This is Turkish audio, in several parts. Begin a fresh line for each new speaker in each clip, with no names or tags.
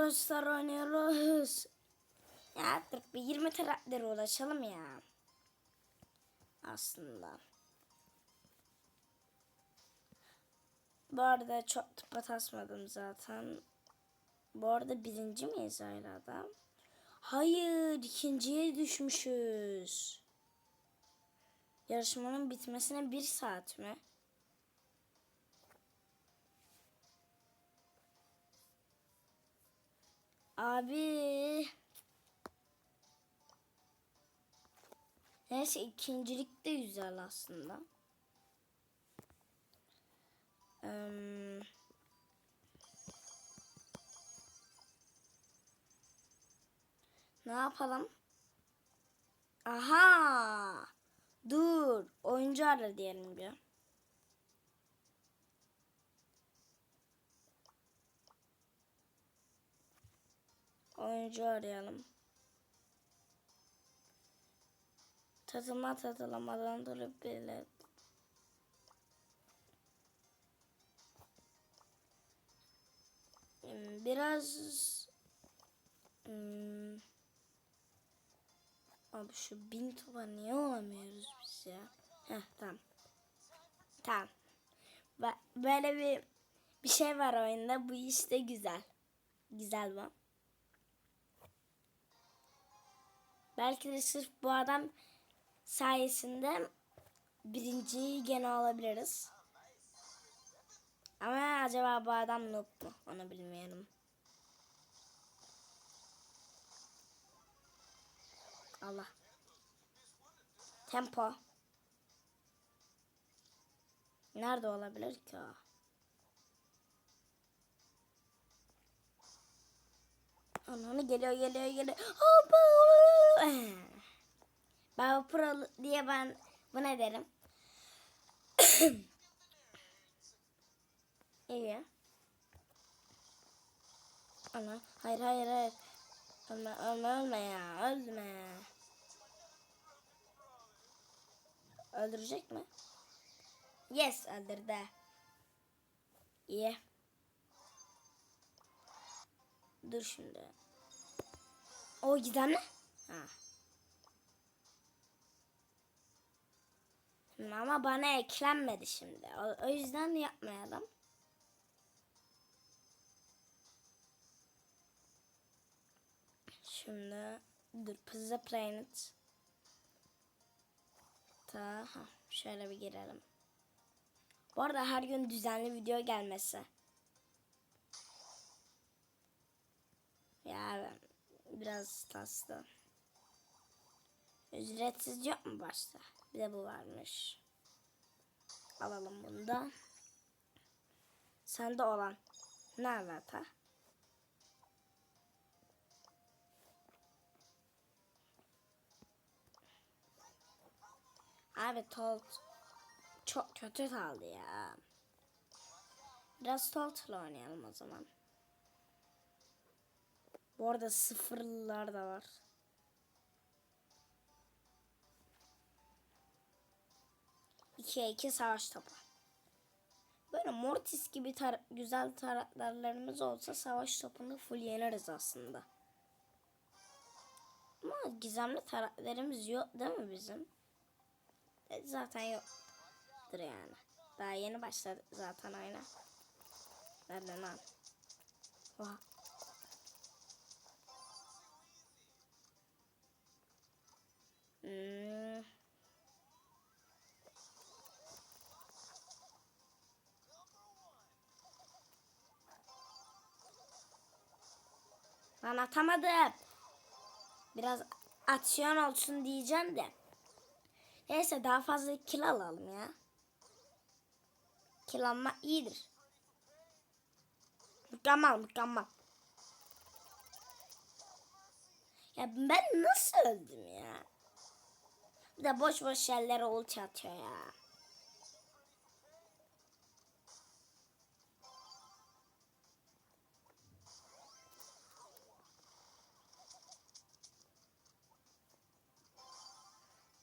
Brawl Star oynuyoruz. Ya artık bir 20 karaktere ulaşalım ya. Aslında. Bu arada çok tıpa tasmadım zaten. Bu arada birinci miyiz hala da? Hayır ikinciye düşmüşüz. Yarışmanın bitmesine bir saat mi? Abi. Neyse ikincilik de güzel aslında. Eee, ne yapalım? Aha! Dur. Oyuncu ara diyelim bir. Oyuncu arayalım. Tatılma tatılamadan durup bile. Hmm, Biraz hmm, abi şu bin topa niye olamıyoruz biz ya? Heh tamam. Tamam. Böyle bir bir şey var oyunda. Bu işte güzel. Güzel bu. Belki de sırf bu adam sayesinde birinciyi gene alabiliriz. Ama acaba bu adam noob mu? Onu bilmiyorum. Allah. Tempo. Nerede olabilir ki o? Ananı geliyor geliyor geliyor. Hoppa! Ben pro diye ben bu derim? İyi. Ana hayır hayır hayır. Ölme ölme ölme ya ölme. Öldürecek mi? Yes öldürdü. İyi. Dur şimdi. O ne? Ha. Ama bana eklenmedi şimdi. O, o yüzden yapmayalım. Şimdi dur Pizza Planet. Ta ha, şöyle bir girelim. Bu arada her gün düzenli video gelmesi. Ya ben biraz taslı. Ücretsiz yok mu başta? Bir de bu varmış. Alalım bunu da. Sende olan. Ne alaka? Abi Tolt çok kötü kaldı ya. Biraz Tolt'la oynayalım o zaman. Bu arada sıfırlar da var. İkiye iki savaş topu. Böyle Mortis gibi tar- güzel taraftarlarımız olsa savaş topunu full yeneriz aslında. Ama gizemli taraftarlarımız yok değil mi bizim? E, zaten yoktur yani. Daha yeni başladı zaten oyuna. Nereden lan? Oha. Hmm. Ben atamadım. Biraz aksiyon olsun diyeceğim de. Neyse daha fazla kill alalım ya. Kill alma iyidir. Mükemmel mükemmel. Ya ben nasıl öldüm ya? De boş boş yerlere ulti atıyor ya.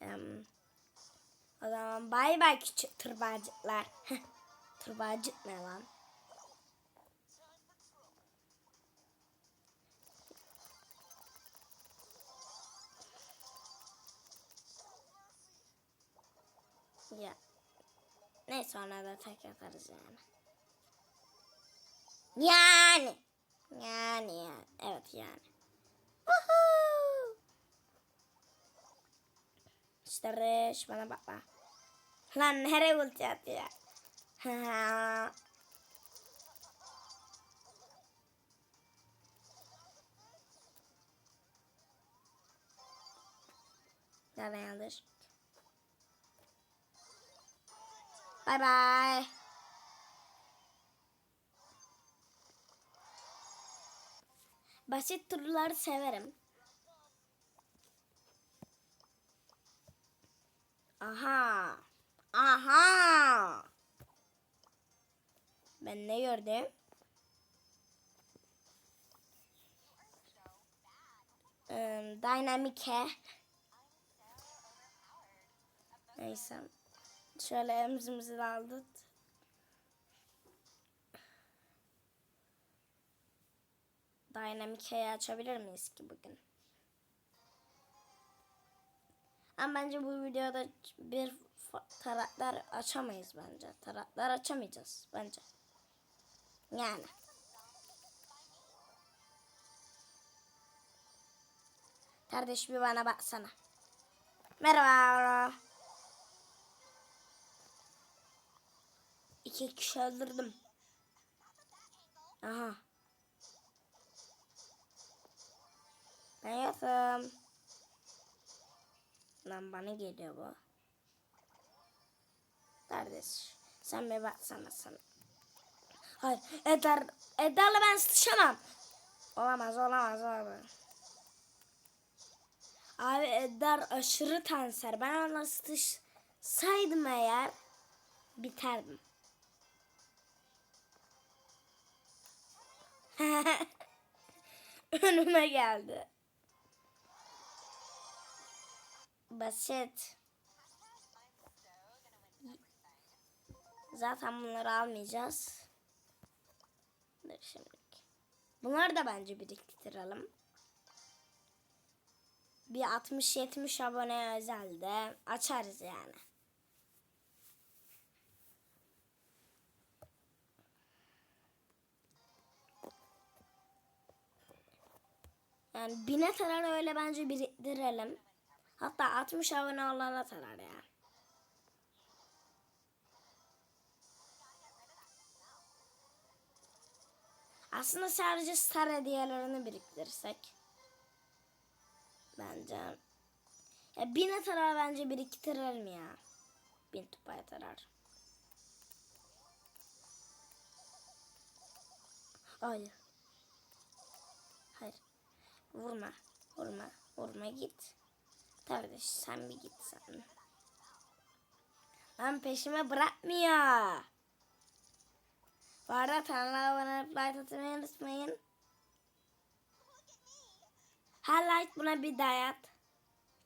Em, o zaman bay bay küçük tırbacıklar. Tırbacık ne lan? Ya. Neyse ona da tek atarız yani. Yani. Yani yani. Evet yani. Woohoo! İşte Reş bana bakma. Lan nereye ulti atıyor? Ha. Nereden Bye bye. Basit turları severim. Aha. Aha. Ben ne gördüm? Ee, Dynamic'e. Neyse. Şöyle emzimizi aldık. Dynamic'e açabilir miyiz ki bugün? Ama bence bu videoda bir taraklar açamayız bence. Taraklar açamayacağız bence. Yani. Kardeş bir bana baksana. Merhaba. İki kişi öldürdüm. Aha. Ben yokum. Lan bana geliyor bu. Kardeş sen bir baksana sana. Hayır Eder, Eder'le ben sıçamam. Olamaz olamaz olamaz. Abi Eder aşırı tanser. Ben ona sıçsaydım eğer biterdim. Önüme geldi. Basit. Zaten bunları almayacağız. Dur şimdi. Bunları da bence biriktirelim. Bir 60-70 abone özelde açarız yani. Yani bine tarar öyle bence biriktirelim. Hatta 60 abone olana tarar ya. Aslında sadece star hediyelerini biriktirsek. Bence. Ya bine tarar bence biriktirelim ya. Bin tupaya tarar. Hayır. Hayır. Vurma. Vurma. Vurma git. Kardeş sen bir git sen. Lan peşime bırakmıyor. Bu arada kanala abone olup like atmayı unutmayın. Her like buna bir dayat.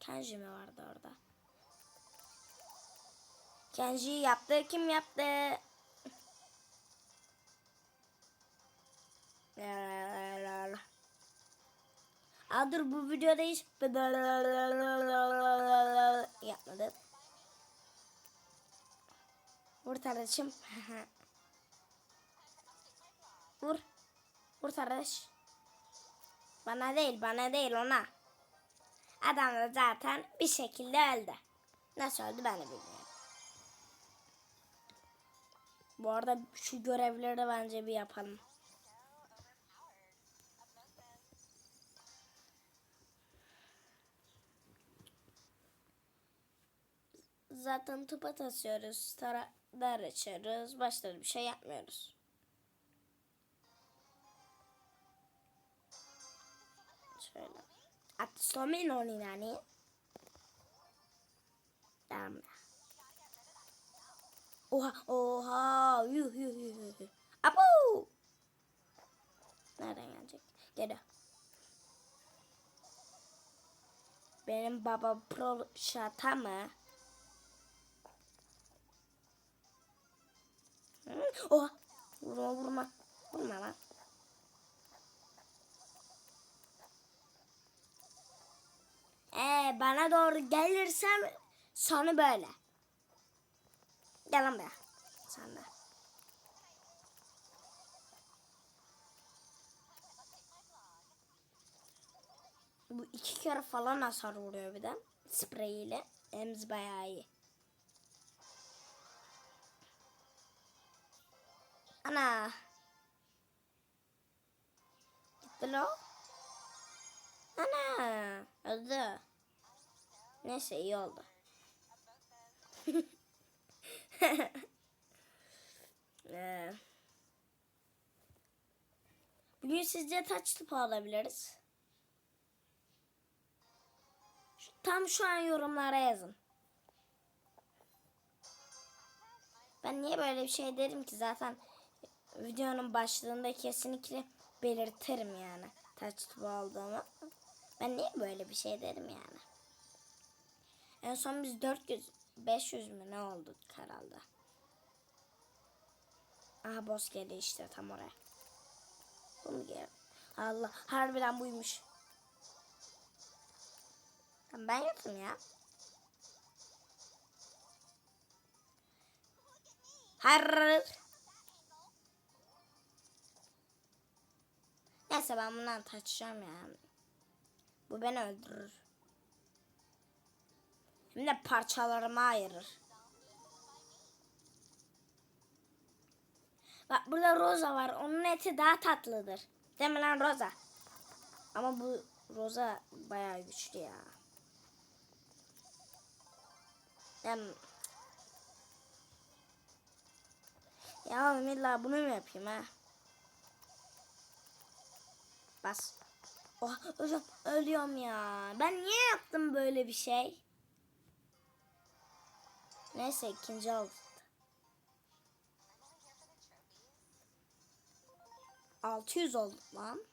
Kenji mi vardı orada? Kenji yaptı. Kim yaptı? Aa, dur bu videoda hiç yapmadı. Vur kardeşim. Vur. Vur kardeş. Bana değil bana değil ona. Adam da zaten bir şekilde öldü. Nasıl öldü ben de bilmiyorum. Bu arada şu görevleri de bence bir yapalım. Zaten tupa tasıyoruz, taraklar açıyoruz, başka bir şey yapmıyoruz. Şöyle. Atsomin oni nani? Tamam. Oha, oha, yuh yuh yuh yuh. Apo! Nereden gelecek? Geliyor. Benim baba pro şata mı? Oha! Vurma vurma. Vurma lan. Ee, bana doğru gelirsem sonu böyle. Gel lan buraya. Sen de. Bu iki kere falan hasar vuruyor bir de. Sprey ile. Ems bayağı iyi. Ana. Gitti lo. Ana. Öldü. Neyse iyi oldu. Ee, Bugün sizce kaç tıpa alabiliriz? Tam şu an yorumlara yazın. Ben niye böyle bir şey derim ki zaten videonun başlığında kesinlikle belirtirim yani kaç tıpa aldığımı. Ben niye böyle bir şey derim yani? En son biz 400 500 mü ne olduk herhalde. Aha boss geldi işte tam oraya. Bu mu geldi? Allah harbiden buymuş. Ben yokum ya. Hayır. Neyse ben bundan kaçacağım ya. Bu beni öldürür. Hem de parçalarıma ayırır. Bak burada Rosa var. Onun eti daha tatlıdır. Değil Rosa? Ama bu Rosa bayağı güçlü ya. Yani... Ya illa bunu mu yapayım ha? Bas. Oh, ölüyorum, ölüyorum ya. Ben niye yaptım böyle bir şey? Neyse ikinci oldu. Altı yüz lan.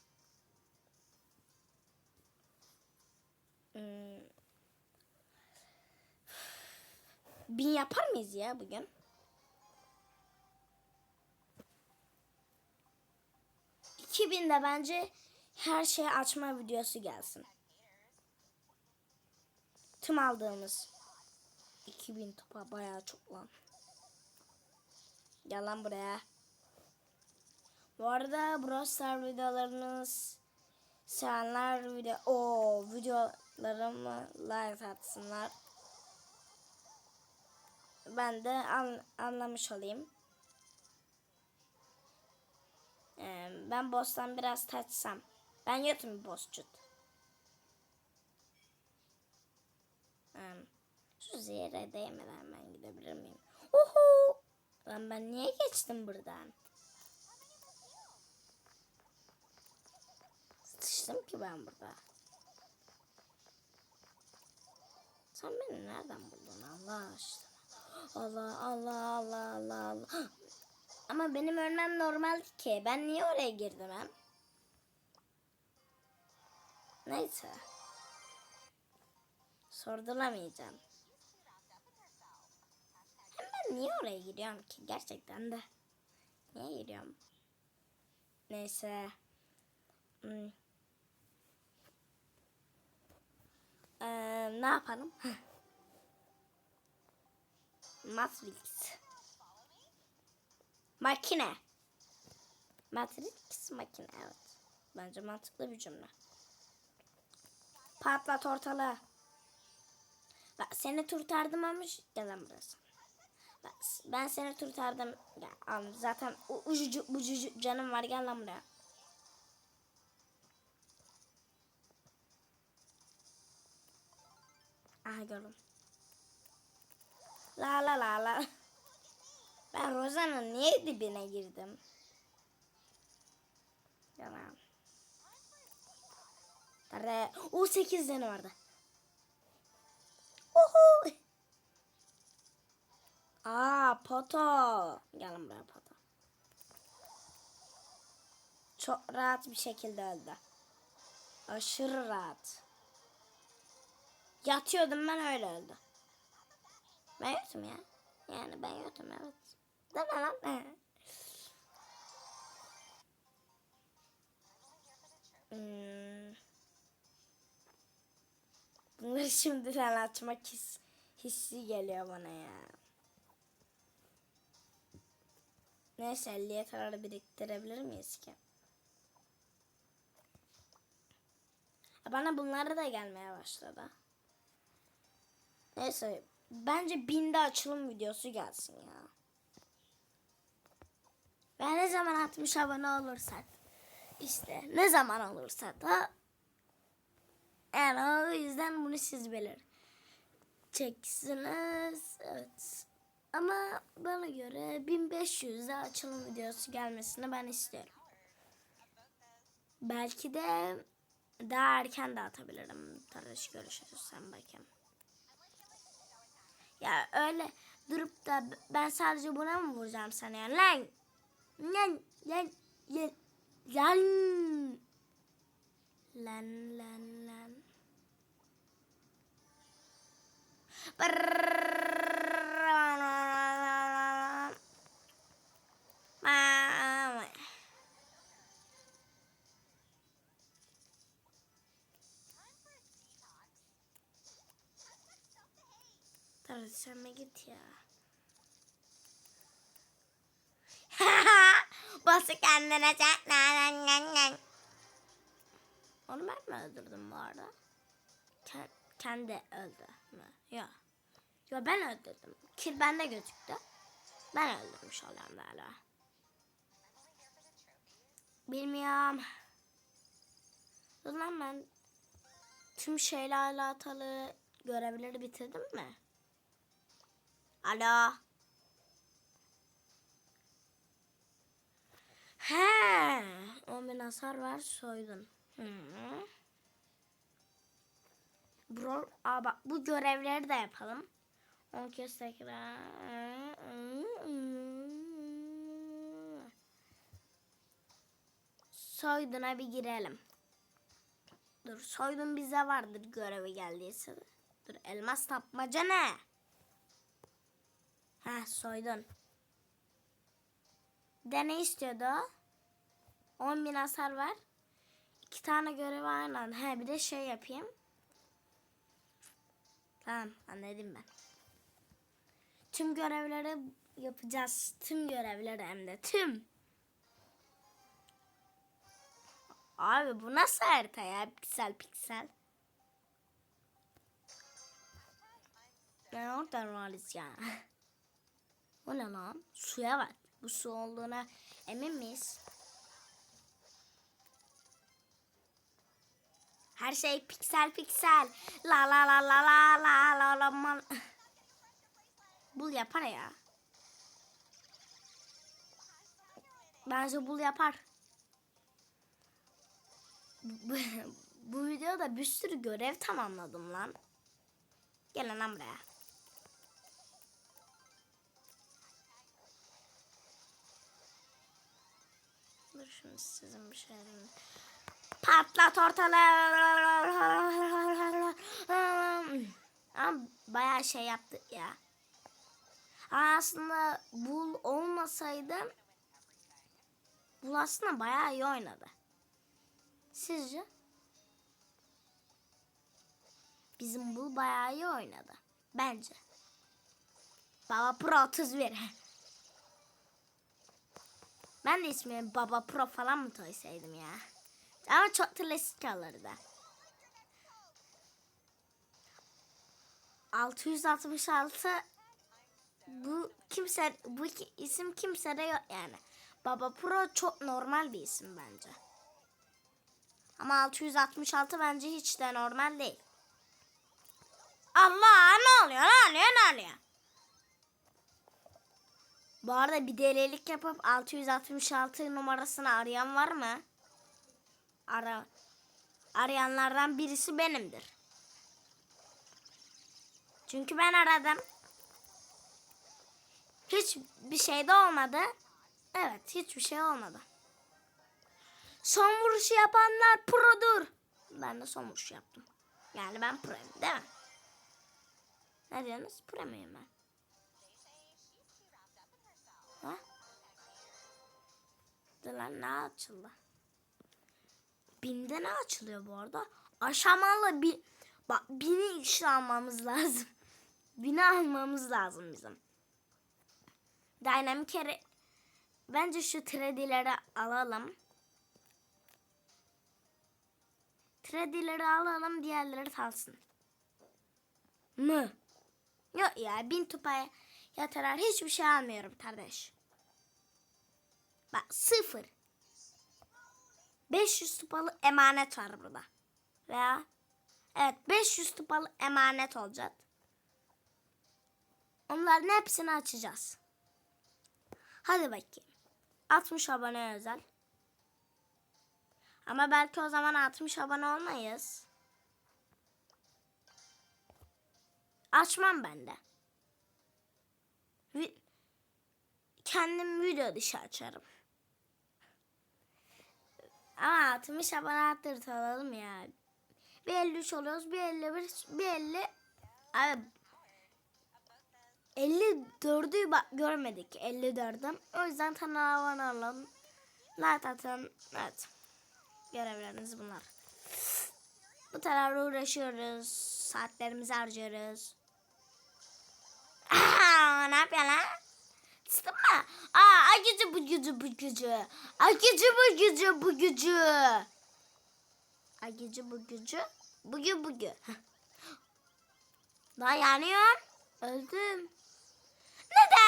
Hmm. Bin yapar mıyız ya bugün? İki bin de bence her şey açma videosu gelsin. Tüm aldığımız. 2000 topa bayağı çok lan. Gel lan buraya. Bu arada Brawl Star videolarınız sevenler video o videolarımı like atsınlar. Ben de an, anlamış olayım. Ee, ben boss'tan biraz taçsam. Ben bir bossçut. Ee, şu zehre değmeden ben gidebilir miyim? Uhu! Lan ben niye geçtim buradan? Sıçtım ki ben burada. Sen beni nereden buldun Allah aşkına? Allah Allah Allah Allah Allah. Ama benim ölmem normal ki. Ben niye oraya girdim hem? Neyse. Sorduramayacağım. Hem ben niye oraya giriyorum ki? Gerçekten de. Niye giriyorum? Neyse. Hmm. Ee, ne yapalım? Matrix. Makine. Matrix makine evet. Bence mantıklı bir cümle. Patlat ortalığı. Bak seni kurtardım ama gel lan burası. Bak, ben seni kurtardım. Ya, al, zaten ucucu bucucu canım var gel lan buraya. Aha gördüm. La la la la. Ben Rozan'ın niye dibine girdim? Tamam. Tare. O 8 tane vardı. Oho. Aa poto. Gelin buraya poto. Çok rahat bir şekilde öldü. Aşırı rahat. Yatıyordum ben öyle öldü. Ben yattım ya. Yani ben yattım evet. Değil mi lan? Hmm. Bunları şimdiden açmak his, hissi geliyor bana ya. Neyse 50'ye kadar biriktirebilir miyiz ki? Ya Bana bunlar da gelmeye başladı. Neyse bence binde açılım videosu gelsin ya. Ve ne zaman 60 abone olursak işte ne zaman olursa da yani o yüzden bunu siz bilir. Çeksiniz. Evet. Ama bana göre 1500'de açılım videosu gelmesini ben istiyorum. Belki de daha erken de atabilirim. Tarış görüşürüz sen bakayım. Ya öyle durup da ben sadece buna mı vuracağım sana yani? Lan! Lan! Lan! Lan! Lan! Lan lan Tabii sen de git ya. Bası kendine çek. Onu ben mi öldürdüm bu arada? Ken- kendi öldü mü? Yok. Yok ben öldürdüm. Kil bende gözüktü. Ben öldürmüş oluyorum galiba. Bilmiyorum. O zaman ben tüm şeyle alakalı görevleri bitirdim mi? Alo. He, 10 bin hasar var soydun. Hı -hı. Bro, aa bak bu görevleri de yapalım. 10 kez tekrar. Soyduna bir girelim. Dur soydun bize vardır görevi geldiyse. Dur elmas tapmaca ne? Ha soydun. De ne istiyordu o? 10 bin hasar var. İki tane görev aynı anda. He bir de şey yapayım. Tamam anladım ben. Tüm görevleri yapacağız. Tüm görevleri hem de tüm. Abi bu nasıl harita ya? Piksel piksel. Ben oradan varız ya. O ne lan? Suya bak. Bu su olduğuna emin miyiz? Her şey piksel piksel. La la la la la la la la man. Bul yapar ya. Bence bul yapar. Bu, bu videoda bir sürü görev tamamladım lan. Gelin lan buraya. Dur şimdi sizin bir şeyleriniz. Patlat ortalığı. Ama bayağı şey yaptık ya. Ama aslında bul olmasaydı bul aslında bayağı iyi oynadı. Sizce? Bizim bul bayağı iyi oynadı. Bence. Baba Pro 31. Ben de ismini Baba Pro falan mı koysaydım ya? Ama çok klasik kalırdı. 666 bu kimse bu isim kimsede yok yani. Baba Pro çok normal bir isim bence. Ama 666 bence hiç de normal değil. Allah ne oluyor ne oluyor ne oluyor? Bu arada bir delilik yapıp 666 numarasını arayan var mı? Ara arayanlardan birisi benimdir. Çünkü ben aradım. Hiç bir şey de olmadı. Evet, hiçbir şey olmadı. Son vuruşu yapanlar produr. Ben de son vuruşu yaptım. Yani ben proyum değil mi? Ne diyorsunuz? Pro muyum ben? Ha? Dur ne açıldı? Binde ne açılıyor bu arada? Aşamalı bir... Bak bini işte almamız lazım. Bini almamız lazım bizim. Dynamic kere... Bence şu tredileri alalım. Tredileri alalım diğerleri kalsın. Mı? Yok ya bin tupaya yatarar hiçbir şey almıyorum kardeş. Bak sıfır. 500 tupalı emanet var burada. Veya evet 500 tupalı emanet olacak. Onların hepsini açacağız. Hadi bakayım. 60 abone özel. Ama belki o zaman 60 abone olmayız. Açmam ben de. Kendim video dışı açarım. Ama 60 abone arttırtalım ya. Bir 53 oluyoruz, bir 51, bir 50. Abi 54'ü bak görmedik 54'üm. O yüzden kanala abone olun. Like atın. Evet. Görevleriniz bunlar. Bu tarafla uğraşıyoruz. Saatlerimizi harcıyoruz. Ne yapıyorsun lan? Sıktın mı? Aa, gücü bu gücü. Ay gücü bu gücü bu gücü. Ay gücü bu gücü. Bugü bugü. Heh. Daha yanıyorum. Öldüm. Neden?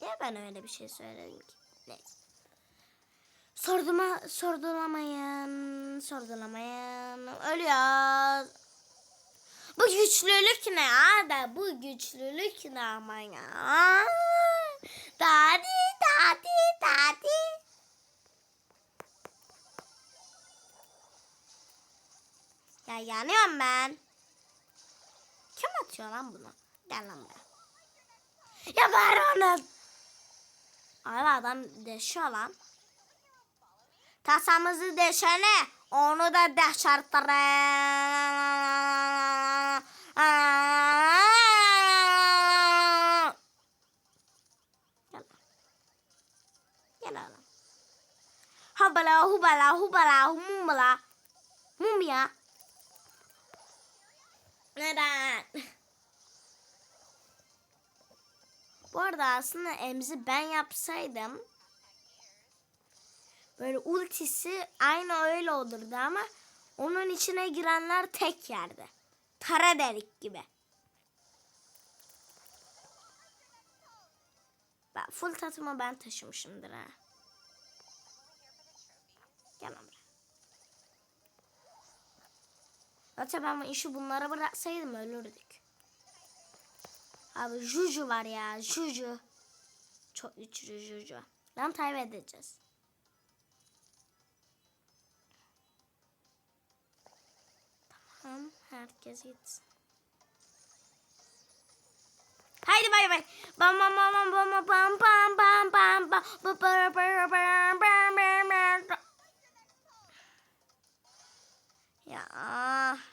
Ya ben öyle bir şey söyledim ki. Neyse. Sorduma, sordulamayın, sordulamayın. Ölüyoruz. Bu güçlülük ne abi? Bu güçlülük ne ama ya? Dadi, dadi, dadi. Ya yanıyorum ben. Kim atıyor lan bunu? Gel lan buraya. Ya ver onu. Abi adam deşiyor lan. Tasamızı deşene onu da deşertire. Gel. Gel oğlum. Habala hubala hubala humula. Mumya. Neden? Bu arada aslında emzi ben yapsaydım böyle ultisi aynı öyle olurdu ama onun içine girenler tek yerde. Kara delik gibi. Ben full tatımı ben taşımışımdır ha. Yoksa ben işi bunlara bıraksaydım ölürdük. Abi Juju var ya Juju. Çok güçlü Juju. Lan kaybedeceğiz. Tamam herkes gitsin. Haydi bay bay. Bam bam bam bam bam bam bam bam bam bam bam bam bam bam bam bam Ya.